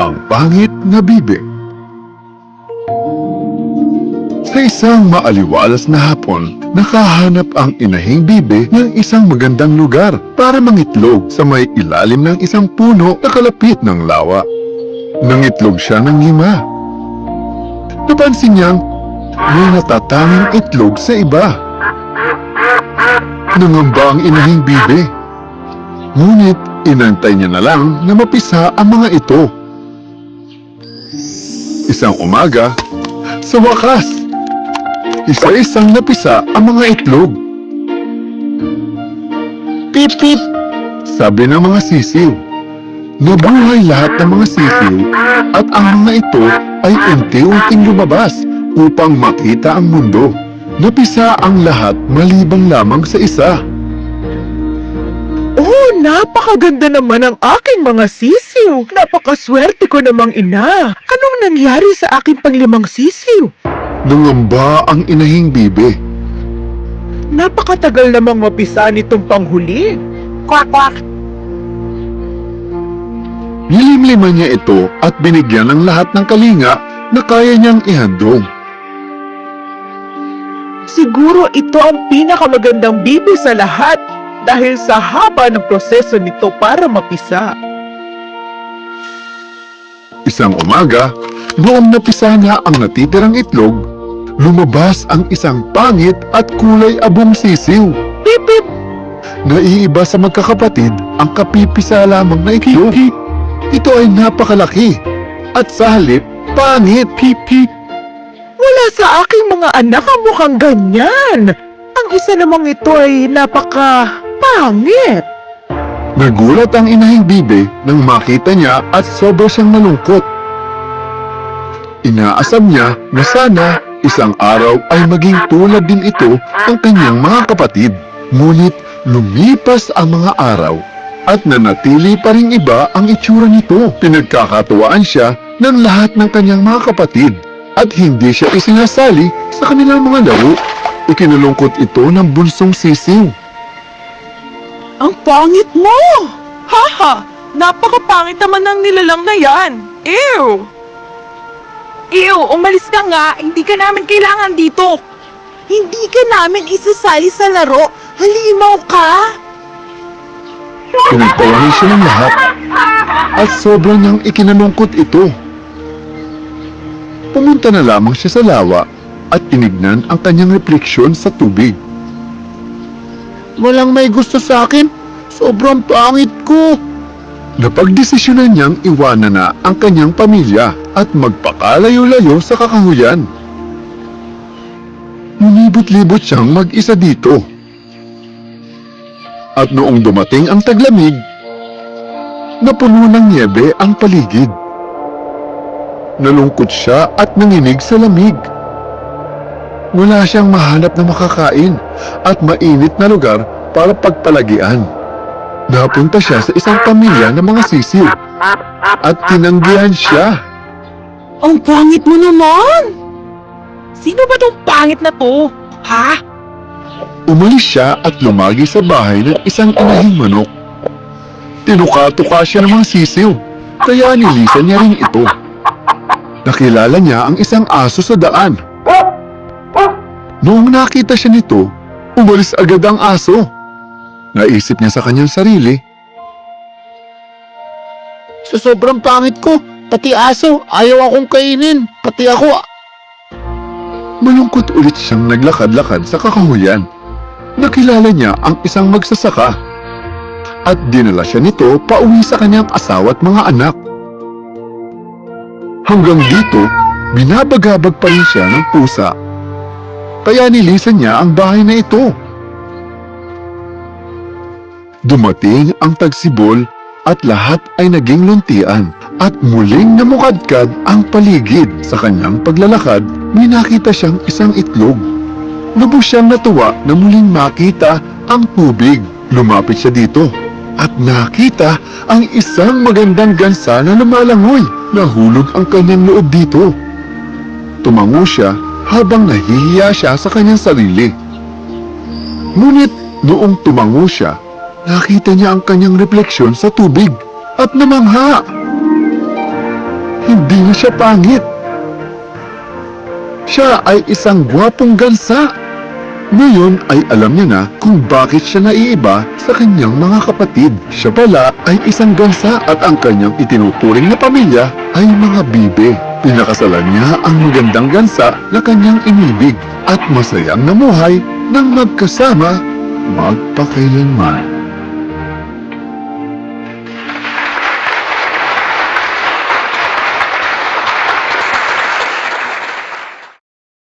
Ang pangit na bibe Sa isang maaliwalas na hapon, nakahanap ang inahing bibe ng isang magandang lugar para mangitlog sa may ilalim ng isang puno na kalapit ng lawa. Nangitlog siya ng lima. Napansin niyang may natatanging itlog sa iba. Nangamba ang inahing bibe. Ngunit inantay niya na lang na mapisa ang mga ito. Isang umaga, sa wakas, isa-isang napisa ang mga itlog. Pip pip, sabi ng mga sisiw. Nabuhay lahat ng mga sisiw at ang mga ito ay unti-unting lumabas upang makita ang mundo. Napisa ang lahat maliban lamang sa isa. Napakaganda naman ang aking mga sisiw. Napakaswerte ko namang ina. Anong nangyari sa aking panglimang sisiw? Nangamba ang inahing bibe. Napakatagal namang mapisa nitong panghuli. Kwak kwak. Nilimliman niya ito at binigyan ng lahat ng kalinga na kaya niyang ihandong. Siguro ito ang pinakamagandang bibi sa lahat dahil sa haba ng proseso nito para mapisa. Isang umaga, noong napisa na ang natitirang itlog, lumabas ang isang pangit at kulay abong sisiw. Pip pip! Naiiba sa magkakapatid ang kapipisa lamang na itlog. Ito ay napakalaki at sa halip, pangit. Pip pip. Wala sa aking mga anak ang mukhang ganyan. Ang isa namang ito ay napaka pangit. Nagulat ang inahing bibe nang makita niya at sobra siyang malungkot. Inaasam niya na sana isang araw ay maging tulad din ito ng kanyang mga kapatid. Ngunit lumipas ang mga araw at nanatili pa rin iba ang itsura nito. Pinagkakatuwaan siya ng lahat ng kanyang mga kapatid at hindi siya isinasali sa kanilang mga laro. Ikinulungkot ito ng bunsong sisiw. Ang pangit mo! Haha! Napakapangit naman ng nilalang na yan! Ew! Ew! Umalis ka nga! Hindi ka namin kailangan dito! Hindi ka namin isasali sa laro! Halimaw ka! Pinagtawanan siya ng lahat at sobrang niyang ikinalungkot ito. Pumunta na lamang siya sa lawa at tinignan ang kanyang refleksyon sa tubig. Walang may gusto sa akin. Sobrang pangit ko. Napagdesisyonan niyang iwanan na ang kanyang pamilya at magpakalayo-layo sa kakahuyan. Lumibot-libot siyang mag-isa dito. At noong dumating ang taglamig, napuno ng niebe ang paligid. Nalungkot siya at nanginig sa lamig. Wala siyang mahanap na makakain at mainit na lugar para pagpalagian. Napunta siya sa isang pamilya ng mga sisiw at tinanggihan siya. Ang pangit mo naman! Sino ba tong pangit na to? Ha? Umalis siya at lumagi sa bahay ng isang inahing manok. Tinuka-tuka siya ng mga sisiw, kaya nilisan niya rin ito. Nakilala niya ang isang aso sa daan. Noong nakita siya nito, umalis agad ang aso. Naisip niya sa kanyang sarili, Sa sobrang pangit ko, pati aso, ayaw akong kainin. Pati ako, malungkot ulit siyang naglakad-lakad sa kakahuyan. Nakilala niya ang isang magsasaka at dinala siya nito pauwi sa kanyang asawa at mga anak. Hanggang dito, binabagabag pa rin siya ng pusa. Kaya nilisan niya ang bahay na ito. Dumating ang tagsibol at lahat ay naging luntian at muling namukadkad ang paligid. Sa kanyang paglalakad, may nakita siyang isang itlog. Lubos siyang natuwa na muling makita ang tubig. Lumapit siya dito at nakita ang isang magandang gansa na lumalangoy. Nahulog ang kanyang loob dito. Tumango siya habang nahihiya siya sa kanyang sarili. Ngunit noong tumango siya, nakita niya ang kanyang refleksyon sa tubig at namangha. hindi na siya pangit. Siya ay isang gwapong gansa. Ngayon ay alam niya na kung bakit siya naiiba sa kanyang mga kapatid. Siya pala ay isang gansa at ang kanyang itinuturing na pamilya ay mga bibe. Pinakasalan niya ang magandang gansa na kanyang inibig at masayang namuhay ng magkasama magpakailanman.